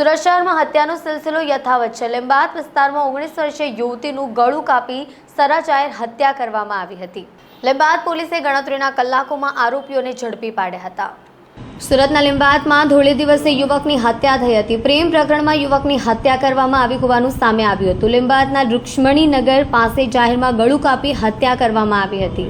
સુરત શહેરમાં હત્યાનો સિલસિલો યથાવત છે. લીંબાદ વિસ્તારમાં ઓગણીસ વર્ષીય યુવતીનું ગળું કાપી સરાજાહેર હત્યા કરવામાં આવી હતી. લીંબાદ પોલીસે ગણતરીના કલાકોમાં આરોપીઓને ઝડપી પાડ્યા હતા. સુરતના લીંબાદમાં ધોળે દિવસે યુવકની હત્યા થઈ હતી. પ્રેમ પ્રકરણમાં યુવકની હત્યા કરવામાં આવી હોવાનું સામે આવ્યું હતું. લીંબાદના રૂક્ષ્મણીનગર પાસે જાહેરમાં ગળું કાપી હત્યા કરવામાં આવી હતી.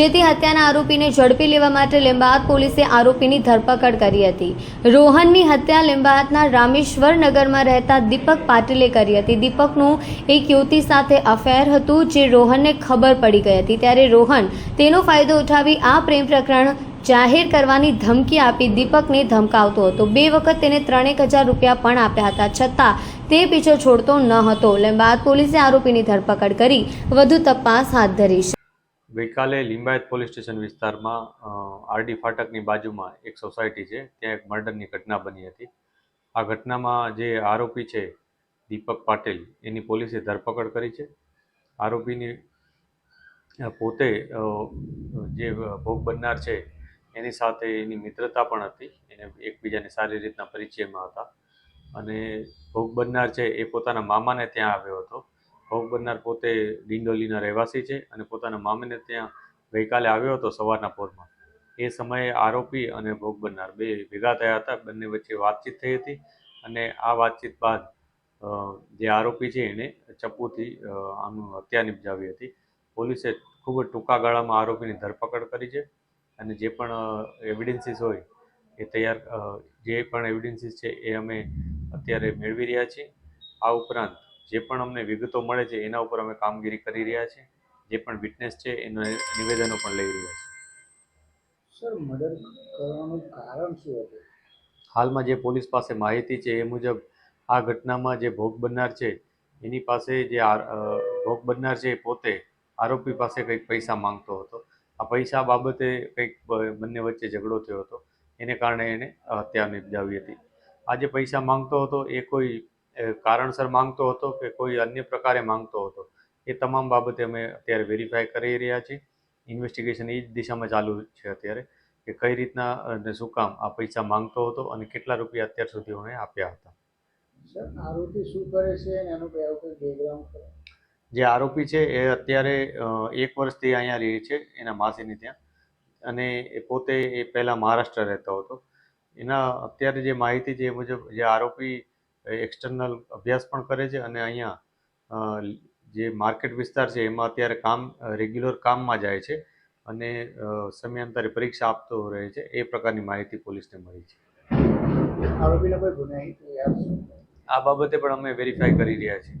જેથી હત્યાના આરોપીને ઝડપી લેવા માટે લીંબાદ પોલીસે આરોપીની ધરપકડ કરી હતી. રોહનની હત્યા લીંબાદના રામેશ્વર નગરમાં રહેતા દીપક પાટીલે કરી હતી. દીપકનું એક યુવતી સાથે અફેર હતું, જે રોહનને ખબર પડી ગઈ હતી. ત્યારે રોહન તેનો ફાયદો ઉઠાવી આ પ્રેમ પ્રકરણ જાહેર કરવાની ધમકી આપી દીપકને ધમકાવતો હતો. બે વખત તેને ત્રણેક હજાર રૂપિયા પણ આપ્યા હતા. છતાં તે પીછો છોડતો ન હતો. બાદ પોલીસે આરોપીની ધરપકડ કરી વધુ તપાસ હાથ ધરી છે. ગઈકાલે લિંબાયત પોલીસ સ્ટેશન વિસ્તારમાં આરડી ફાટકની બાજુમાં એક સોસાયટી છે. ત્યાં એક મર્ડરની ઘટના બની હતી. આ ઘટનામાં જે આરોપી છે દીપક પાટીલ, એની પોલીસે ધરપકડ કરી છે. આરોપીની પોતે જે ભોગ બનનાર છે એની સાથે એની મિત્રતા પણ હતી. એને એકબીજાને સારી રીતના પરિચયમાં હતા. અને ભોગ બનનાર છે એ પોતાના મામાને ત્યાં આવ્યો હતો. ભોગ બનનાર પોતે ડિંડોલીના રહેવાસી છે અને પોતાના મામાને ત્યાં ગઈકાલે આવ્યો હતો સવારના પોરમાં. એ સમયે આરોપી અને ભોગ બનનાર બે ભેગા થયા હતા. બંને વચ્ચે વાતચીત થઈ હતી અને આ વાતચીત બાદ જે આરોપી છે એને ચપ્પુથી આમ હત્યા નિપજાવી હતી. પોલીસે ખૂબ જ ટૂંકા ગાળામાં આરોપીની ધરપકડ કરી છે. અને જે પણ એવિડન્સીસ હોય એ તૈયાર જે પણ એવિડન્સીસ છે એ અમે અત્યારે મેળવી રહ્યા છીએ. આ ઉપરાંત જે પણ અમને વિગતો મળે છે એના ઉપર અમે કામગીરી કરી રહ્યા છીએ. જે પણ વિટનેસ છે એના નિવેદનો પણ લઈ રહ્યા છીએ. સર મર્ડર કરવાનું કારણ શું હતું? હાલમાં જે પોલીસ પાસે માહિતી છે એ મુજબ આ ઘટનામાં જે ભોગ બનનાર છે એની પાસે જે ભોગ બનનાર છે એ પોતે આરોપી પાસે કંઈક પૈસા માંગતો હતો. પૈસા બાબતે કંઈક બંને વચ્ચે ઝઘડો થયો હતો. એને કારણે એને હત્યા નિપજાવી હતી. આજે પૈસા માંગતો હતો, એ કોઈ કારણસર માંગતો હતો કે કોઈ અન્ય પ્રકારે માંગતો હતો. એ તમામ બાબતે અમે અત્યારે વેરીફાઈ કરી રહ્યા છીએ. ઇન્વેસ્ટિગેશન એ જ દિશામાં ચાલુ છે અત્યારે કે કઈ રીતના અને શું કામ આ પૈસા માંગતો હતો અને કેટલા રૂપિયા અત્યાર સુધી અમે આપ્યા હતા. આરોપી શું કરે છે એનું કોઈ બેકગ્રાઉન્ડ જે આરોપી છે એ અત્યારે એક વર્ષથી અહીંયા રહે છે એના માસીની ત્યાં. અને એ પોતે એ પહેલાં મહારાષ્ટ્ર રહેતો હતો. એના અત્યારે જે માહિતી છે એ મુજબ જે આરોપી એક્સટર્નલ અભ્યાસ પણ કરે છે અને અહીંયા જે માર્કેટ વિસ્તાર છે એમાં અત્યારે કામ રેગ્યુલર કામમાં જાય છે અને સમયાંતરે પરીક્ષા આપતો રહે છે. એ પ્રકારની માહિતી પોલીસને મળી છે. આરોપીને કોઈ ગુનાહિત આ બાબતે પણ અમે વેરીફાઈ કરી રહ્યા છીએ.